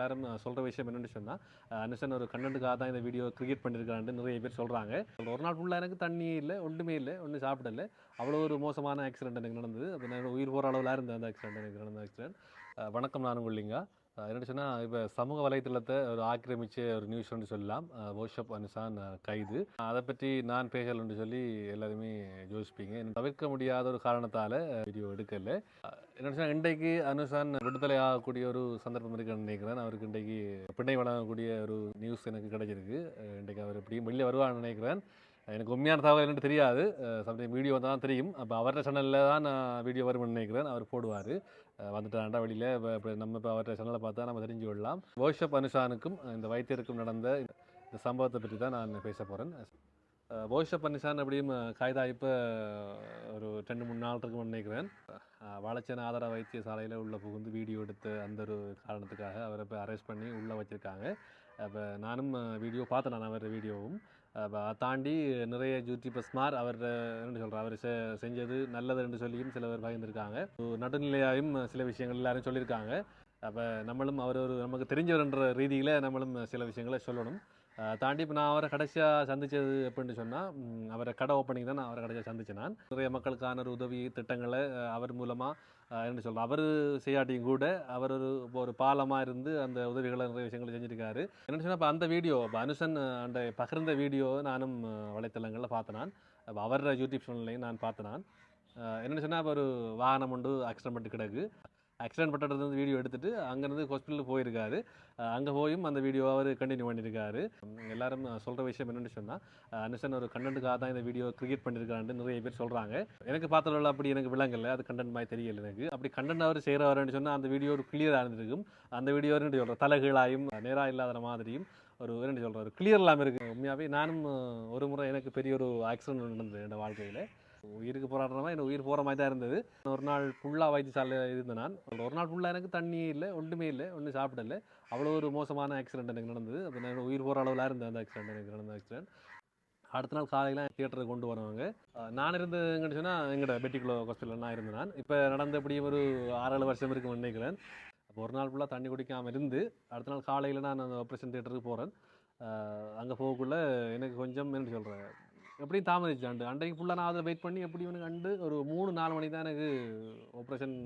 எல்லாரும் சொல்கிற விஷயம் என்னென்னு சொன்னால் அனுஷன் ஒரு கண்டென்ட்டுக்காக தான் இந்த வீடியோ கிரியேட் பண்ணியிருக்கிறான்னு நிறைய பேர் சொல்கிறாங்க ஒரு நாள் ஃபுல்லாக எனக்கு தண்ணி இல்லை ஒன்றுமே இல்லை ஒன்றும் சாப்பிடல. அவ்வளோ ஒரு மோசமான ஆக்சிடென்ட் எனக்கு நடந்தது. அது நான் உயிர் போகிற அளவில் இருந்தது அந்த ஆக்சிடென்ட் எனக்கு நடந்த ஆக்சிடென்ட் வணக்கம் நான் உங்களிங்க என்ன சொன்னால் இப்போ சமூக வலைத்தளத்தை ஒரு ஆக்கிரமிச்ச ஒரு நியூஸ் ஒன்று சொல்லலாம். வோஷப் அனுசான் கைது. அதை பற்றி நான் பேசலன்னு சொல்லி எல்லாருமே யோசிப்பீங்க. தவிர்க்க முடியாத ஒரு காரணத்தால் வீடியோ எடுக்கல. என்ன சொன்னால் இன்றைக்கு அனுசான் விடுதலை ஆகக்கூடிய ஒரு சந்தர்ப்பம் இருக்குன்னு நினைக்கிறேன். அவருக்கு இன்றைக்கு பிணை வழங்கக்கூடிய ஒரு நியூஸ் எனக்கு கிடைச்சிருக்கு. இன்றைக்கு அவர் எப்படியும் வெளியே வருவான்னு நினைக்கிறேன். எனக்கு உண்மையான தகவல் என்னென்னு தெரியாது. சம்டைம் வீடியோ தான் தெரியும். அப்போ அவர்கிட்ட சேனலில் தான் நான் வீடியோ வரும்னு நினைக்கிறேன். அவர் போடுவார். வந்துட்டாண்டா வெளியில் இப்போ நம்ம இப்போ அவர்கிட்ட சேனலை பார்த்தா நம்ம தெரிஞ்சு கொள்ளலாம். வோஷப் அனுஷானுக்கும் இந்த வைத்தியருக்கும் நடந்த இந்த சம்பவத்தை பற்றி தான் நான் பேச போகிறேன் ஓஷப் அனுஷான் அப்படியும் காய்தா இப்போ ஒரு ரெண்டு மூணு நாள் இருக்கும்னு நினைக்கிறேன். வளச்சன ஆதார வைத்திய சாலையில் உள்ளே புகுந்து வீடியோ எடுத்த அந்த ஒரு காரணத்துக்காக அவரை இப்போ அரெஸ்ட் பண்ணி உள்ளே வச்சுருக்காங்க. அப்போ நானும் வீடியோ பார்த்தேன். நான் அவர் வீடியோவும். தாண்டி நிறைய யூடியூபர் பஸ்மார் அவர் என்ன சொல்கிறார் அவர் செ செஞ்சது நல்லது என்று சொல்லியும் சில பேர் பகிர்ந்திருக்காங்க நடுநிலையாயும் சில விஷயங்கள் எல்லாரும் சொல்லியிருக்காங்க அப்போ நம்மளும் அவர் ஒரு நமக்கு தெரிஞ்சவர்ன்ற ரீதியில் நம்மளும் சில விஷயங்களை சொல்லணும். தாண்டி இப்போ நான் அவரை கடைசியாக சந்தித்தது எப்படின்னு சொன்னால் அவரை கடை ஓப்பனிங் தான் நான் அவரை கடைசியாக சந்திச்சேன் நான். நிறைய மக்களுக்கான ஒரு உதவி திட்டங்களை அவர் மூலமாக என்ன சொல்கிறேன் அவர் செய்யாட்டியும் கூட அவர் ஒரு இப்போ ஒரு பாலமாக இருந்து அந்த உதவிகளை நிறைய விஷயங்களை செஞ்சுருக்காரு. என்ன சொன்னால் இப்போ அந்த வீடியோ இப்போ அனுசன் அந்த பகிர்ந்த வீடியோ நானும் வலைத்தளங்களில் பார்த்தேன் நான். அப்போ அவரோட யூடியூப் சேனல்லையும் நான் பார்த்தேன் நான். என்னென்னு சொன்னால் இப்போ ஒரு வாகனம் உண்டு ஆக்சிடென்ட் பண்ணிட்டு கிடக்கு. ஆக்சிடென்ட் பட்டதுலேருந்து வந்து வீடியோ எடுத்துகிட்டு அங்கேருந்து ஹாஸ்பிட்டலுக்கு போயிருக்காரு. அங்கே போயும் அந்த வீடியோ அவர் கண்டினியூ பண்ணியிருக்காரு எல்லாரும் சொல்கிற விஷயம் என்னென்னு சொன்னால் அனுஷன் ஒரு கண்டென்ட்டுக்காக தான் இந்த வீடியோ கிரியேட் பண்ணியிருக்காருன்னு நிறைய பேர் சொல்கிறாங்க எனக்கு பார்த்தவர்கள் அப்படி எனக்கு விளங்கல அது கண்டென்ட் மாதிரி தெரியல எனக்கு. அப்படி கண்டென்ட் அவர் செய்கிறவர்னு சொன்னால் அந்த வீடியோ ஒரு கிளியராக இருந்திருக்கும். அந்த வீடியோ என்ன சொல்கிற தலைகளாயும் நேராக இல்லாத மாதிரியும் ஒரு என்ன சொல்கிற ஒரு கிளியர் இல்லாமல் இருக்குது உண்மையாகவே நானும் ஒரு முறை எனக்கு பெரிய ஒரு ஆக்சிடென்ட் நடந்தது என்னோடய வாழ்க்கையில். உயிருக்கு போராடுறமா எனக்கு உயிர் போகிற மாதிரி தான் இருந்தது. ஒரு நாள் ஃபுல்லாக வைத்தியசாலையில் இருந்தேன் நான். ஒரு நாள் ஃபுல்லாக எனக்கு தண்ணியே இல்லை ஒன்றுமே இல்லை ஒன்றும் சாப்பிடல அவ்வளோ ஒரு மோசமான ஆக்சிடென்ட் எனக்கு நடந்தது. அப்போ நான் உயிர் போகிற அளவில் இருந்தேன் அந்த ஆக்சிடென்ட் எனக்கு நடந்த ஆக்சிடென்ட் அடுத்த நாள் காலையில் தியேட்டருக்கு கொண்டு வருவாங்க. நான் இருந்ததுங்கன்னு சொன்னால் எங்களோட பெட்டிக்குள்ள ஹாஸ்பிட்டலில் நான் இருந்தேன் நான். இப்போ நடந்த எப்படியும் ஒரு ஆறு ஏழு வருஷம் இருக்கும் நினைக்கிறேன். அப்போ ஒரு நாள் ஃபுல்லாக தண்ணி குடிக்காமல் இருந்து அடுத்த நாள் காலையில் நான் அந்த ஆப்ரேஷன் தியேட்டருக்கு போகிறேன் அங்கே போகக்குள்ளே எனக்கு கொஞ்சம் என்ன சொல்கிறேன் எப்படியும் தாமதிச்சு அண்டு. அன்றைக்கு ஃபுல்லாக நான் அதை வெயிட் பண்ணி எப்படி எனக்கு அண்டு ஒரு மூணு நாலு மணி தான் எனக்கு ஆப்ரேஷன்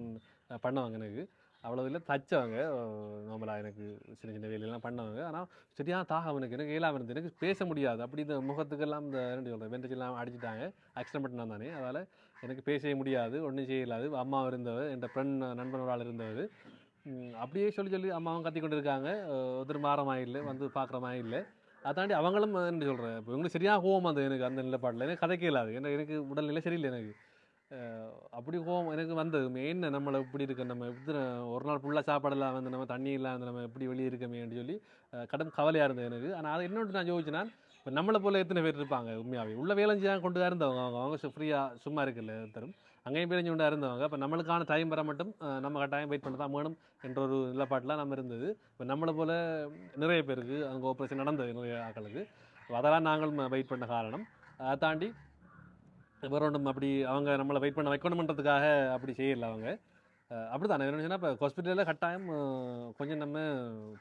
பண்ணுவாங்க எனக்கு. அவ்வளோ இல்லை தச்சவங்க நார்மலாக எனக்கு சின்ன சின்ன வேலையெல்லாம் பண்ணவங்க. ஆனால் சரியான தாகம் எனக்கு எனக்கு இயலாமல் இருந்தது எனக்கு பேச முடியாது. அப்படி இந்த முகத்துக்கெல்லாம் இந்த ரெண்டு சொல்கிறேன் வெண்டச்செல்லாம் அடிச்சிட்டாங்க. ஆக்சிடென்ட் பண்ணா தானே. அதால் எனக்கு பேசவே முடியாது ஒன்றும் செய்யலாது அம்மா இருந்தவர் என் ஃப்ரெண்ட் நண்பன் ஒரு ஆள் இருந்தவர். அப்படியே சொல்லி சொல்லி அம்மாவும் கத்தி கொண்டு இருக்காங்க. ஒருத்தர் மாற மாதிரி இல்லை வந்து பார்க்குற மாதிரி இல்லை அதை தாண்டி அவங்களும் என்ன சொல்கிறேன் இப்போ இவங்களுக்கு சரியாக கோவம் அந்த எனக்கு அந்த நிலைப்பாட்டில் எனக்கு கதை கேளாது ஏன்னா எனக்கு உடல்நிலை சரியில்லை எனக்கு அப்படி கோவம் எனக்கு வந்தது மெயின் நம்மளை இப்படி இருக்க நம்ம இப்படி ஒரு நாள் ஃபுல்லாக சாப்பாடெல்லாம் வந்து நம்ம தண்ணி இல்லாத நம்ம எப்படி வெளியே இருக்கமேன்னு சொல்லி கடும் கவலையாக இருந்தது எனக்கு ஆனால் அதை இன்னொன்று நான் யோசிச்சேன்னா இப்போ நம்மளை போல் எத்தனை பேர் இருப்பாங்க உண்மையாகவே உள்ள வேலை செய்ய கொண்டு தான் இருந்தவங்க அவங்க அவங்க ஃப்ரீயாக சும்மா இருக்குல்ல தரும் அங்கேயும் பிரிஞ்சு கொண்டா இருந்தவங்க. இப்போ நம்மளுக்கான டைம் வர மட்டும் நம்ம கட்டாயம் வெயிட் பண்ண தான் வேணும் என்ற ஒரு நிலப்பாட்டில் நம்ம இருந்தது. இப்போ நம்மளை போல் நிறைய பேருக்கு அங்கே ஆப்ரேஷன் நடந்தது நிறைய ஆக்களுக்கு அதெல்லாம் நாங்களும் வெயிட் பண்ண காரணம். அதை தாண்டி வேற ஒன்றும் அப்படி அவங்க நம்மளை வெயிட் பண்ண வைக்கணுமன்றதுக்காக அப்படி செய்யல அவங்க. அப்படி தான் என்ன சொன்னால் இப்போ ஹாஸ்பிட்டலில் கட்டாயம் கொஞ்சம் நம்ம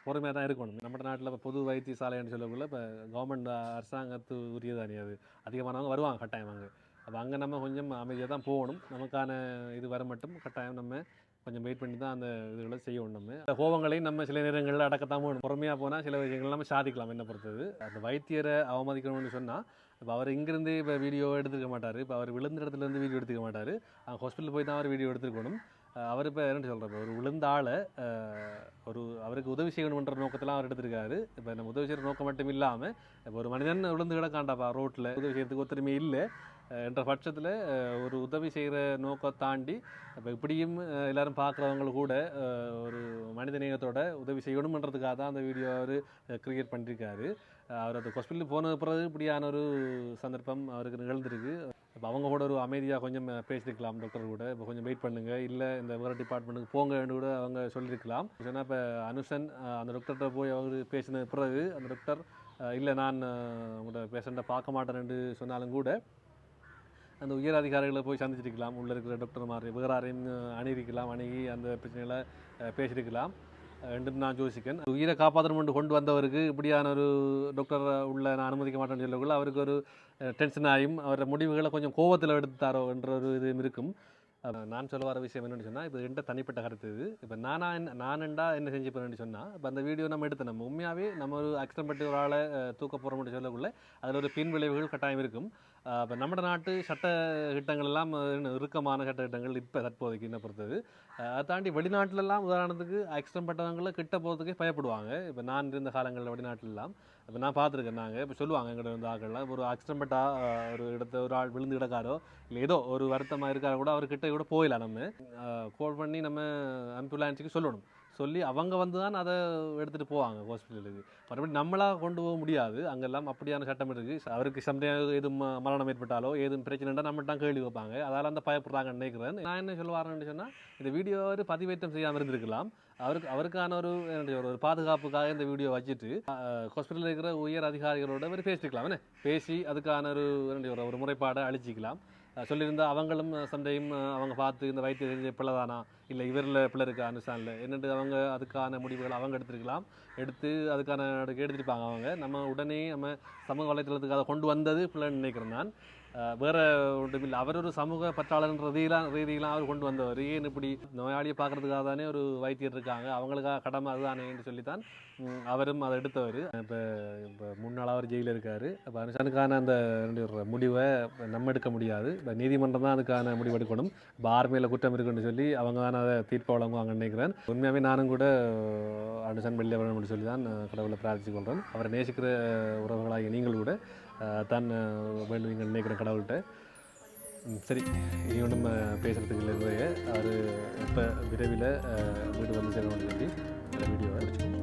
பொறுமையாக தான் இருக்கணும். நம்ம நாட்டில் இப்போ பொது வைத்தியசாலைன்னு சொல்லக்குள்ள இப்போ கவர்மெண்ட் அரசாங்கத்து உரியதானே அது. அதிகமானவங்க வருவாங்க கட்டாயம் அங்கே. அப்போ அங்கே நம்ம கொஞ்சம் அமைதியாக தான் போகணும். நமக்கான இது வர மட்டும் கட்டாயம் நம்ம கொஞ்சம் வெயிட் பண்ணி தான் அந்த இதுகளை செய்யணும் நம்ம. இந்த கோவங்களையும் நம்ம சில நேரங்களில் அடக்கத்தான் போகணும் பொறுமையாக போனால் சில விஷயங்கள் நம்ம சாதிக்கலாம். என்ன பொறுத்தது? அந்த வைத்தியரை அவமதிக்கணும்னு சொன்னால் இப்போ அவர் இங்கேருந்து இப்போ வீடியோ எடுத்துக்க மாட்டார். இப்போ அவர் விழுந்த இடத்துல இருந்து வீடியோ எடுத்துக்க மாட்டார். அவங்க ஹாஸ்பிட்டல் போய் தான் அவர் வீடியோ எடுத்துக்கணும் அவர் இப்போ என்ன இப்போ ஒரு விழுந்த ஆளை ஒரு அவருக்கு உதவி செய்யணுன்ற நோக்கத்தில் அவர் எடுத்திருக்காரு. இப்போ நம்ம உதவி செய்கிற நோக்கம் மட்டும் இல்லாமல் இப்போ ஒரு மனிதன் விழுந்து கிடக்காண்டாப்பா ரோட்டில் உதவி செய்யறதுக்கு ஒத்துரிமை இல்லை. என்ற பட்சத்தில் ஒரு உதவி செய்கிற நோக்கம் தாண்டி இப்போ இப்படியும் எல்லாரும் பார்க்குறவங்க கூட ஒரு ஒரு மனிதநேயத்தோட உதவி செய்யணுமன்றதுக்காக தான் அந்த வீடியோ அவர் கிரியேட் பண்ணியிருக்காரு அவர் அந்த ஹாஸ்பிட்டலுக்கு போன பிறகு இப்படியான ஒரு சந்தர்ப்பம் அவருக்கு நிகழ்ந்திருக்கு. இப்போ அவங்க கூட ஒரு அமைதியாக கொஞ்சம் பேசியிருக்கலாம் டாக்டர் கூட. இப்போ கொஞ்சம் வெயிட் பண்ணுங்க. இல்லை இந்த வேறு டிபார்ட்மெண்ட்டுக்கு போங்கன்னு கூட அவங்க சொல்லியிருக்கலாம் சொன்னால் இப்போ அனுஷன் அந்த டாக்டர்கிட்ட போய் அவர் பேசின பிறகு அந்த டாக்டர் இல்லை நான் உங்களோட பேஷண்ட்டை பார்க்க மாட்டேன்னு சொன்னாலும் கூட அந்த உயர் அதிகாரிகளை போய் சந்திச்சிருக்கலாம். உள்ளே இருக்கிற டாக்டர் மாதிரி வேறாரையும் அணுகிருக்கலாம் அணுகி அந்த பிரச்சனைகளை பேசியிருக்கலாம் என்று நான் யோசிக்கேன் உயிரை காப்பாற்றணும் கொண்டு வந்தவருக்கு இப்படியான ஒரு டாக்டர் உள்ள நான் அனுமதிக்க மாட்டேன்னு சொல்லக்குள்ள அவருக்கு ஒரு டென்ஷன் ஆகும் அவரோட முடிவுகளை கொஞ்சம் கோவத்தில் எடுத்தாரோ என்ற ஒரு இது இருக்கும். நான் சொல்ல வர விஷயம் என்னென்னு சொன்னால் இப்போ என்கிட்ட தனிப்பட்ட கருத்து இது. இப்போ நானா என்ன- நானண்டா என்ன செஞ்சுப்பேன்னு சொன்னால் இப்போ அந்த வீடியோ நம்ம எடுத்து நம்ம உண்மையாகவே நம்ம ஒரு ஆக்சிடென்ட் பட்டு ஒரு ஆளை தூக்க போகிறோம்னு சொல்லக்குள்ள அதில் ஒரு பின் விளைவுகள் கட்டாயம் இருக்கும். இப்போ நம்ம நாட்டு சட்ட திட்டங்கள் எல்லாம் இறுக்கமான சட்ட திட்டங்கள் இப்போ தற்போதைக்கு என்ன பொறுத்தது? அதை தாண்டி வெளிநாட்டிலெல்லாம் உதாரணத்துக்கு ஆக்சிடென்ட் பட்டவங்களை கிட்ட போகிறதுக்கே பயப்படுவாங்க. இப்போ நான் இருந்த காலங்களில் வெளிநாட்டிலலாம் இப்போ நான் பார்த்துருக்கேன் நாங்கள் இப்போ சொல்லுவாங்க எங்கிட்ட இருந்த ஆக்கள்லாம் ஒரு ஆக்சிடென்ட் பட்டா ஒரு இடத்த ஒரு ஆள் விழுந்து கிடக்காரோ இல்லை ஏதோ ஒரு வருத்தமாக இருக்காரோ கூட அவர்கிட்ட கூட போயிடலாம் நம்ம. கால் பண்ணி நம்ம ஆம்புலன்ஸுக்கு சொல்லணும். சொல்லி அவங்க வந்து தான் அதை எடுத்துகிட்டு போவாங்க ஹாஸ்பிட்டலுக்கு மறுபடியும் நம்மளாக கொண்டு போக முடியாது. அங்கெல்லாம் அப்படியான சட்டம் இருக்குது அவருக்கு சம்டைம் எதுவும் மரணம் ஏற்பட்டாலோ எதுவும் பிரச்சனைனா நம்மகிட்ட கேள்வி வைப்பாங்க. அதால் அந்த பயப்படுறாங்கன்னு நினைக்கிறேன். நான் என்ன சொல்ல சொன்னால் இந்த வீடியோ அவர் பதிவேற்றம் செய்யாமல் இருந்திருக்கலாம். அவருக்கு அவருக்கான ஒரு என்ன ஒரு பாதுகாப்புக்காக இந்த வீடியோ வச்சுட்டு ஹாஸ்பிட்டலில் இருக்கிற உயர் அதிகாரிகளோட ஒரு பேசிக்கலாம். என்ன? பேசி அதுக்கான ஒரு என்ன ஒரு முறைப்பாடை அழிச்சிக்கலாம். சொல்லியிருந்தால் அவங்களும் சண்டையும் அவங்க பார்த்து இந்த வைத்திய பிள்ளை தானா இல்லை இவரில் பிள்ளை இருக்கா அனுஷானில்? என்னென்று அவங்க அதுக்கான முடிவுகள் அவங்க எடுத்திருக்கலாம். எடுத்து அதுக்கான நடவடிக்கை எடுத்திருப்பாங்க அவங்க. நம்ம உடனே நம்ம சமூக வலைத்தளத்துக்கு அதை கொண்டு வந்தது பிள்ளைன்னு நினைக்கிறேன் நான். வேற ஒன்றும் இல்லை அவர் ஒரு சமூக பற்றாளர்ன்ற ரீதியெலாம் ரீதியெலாம் அவர் கொண்டு வந்தவர் ஏன் இப்படி நோயாளியை பார்க்கறதுக்காக தானே ஒரு வைத்தியர் இருக்காங்க அவங்களுக்காக கடமை அதுதானேன்னு சொல்லித்தான் அவரும் அதை எடுத்தவர் இப்போ இப்போ முன்னாள் அவர் ஜெயிலில் இருக்கார் அப்போ அனுஷனுக்கான அந்த முடிவை நம்ம எடுக்க முடியாது இப்போ நீதிமன்றம் தான் அதுக்கான முடிவு எடுக்கணும் இப்போ ஆர்மியில் குற்றம் இருக்குன்னு சொல்லி அவங்க தான் அதை தீர்ப்பு வழங்குவாங்கன்னு நினைக்கிறேன் உண்மையாகவே நானும் கூட அனுஷன் வெளியே வரணும்னு சொல்லி தான் கடவுளை பிரார்த்திச்சு கொள்கிறேன் அவரை நேசிக்கிற உறவுகளாகிய நீங்கள் கூட தான் வேண்டும் வேண்டுவீங்கன்னு நினைக்கிறேன் கடவுள்கிட்ட. சரி இனி நம்ம பேசுகிறதுக்கு இல்லை அவர் இப்போ விரைவில் வீடு வந்து சேரணும்னு சொல்லி வீடியோவை முடிச்சுக்கோங்க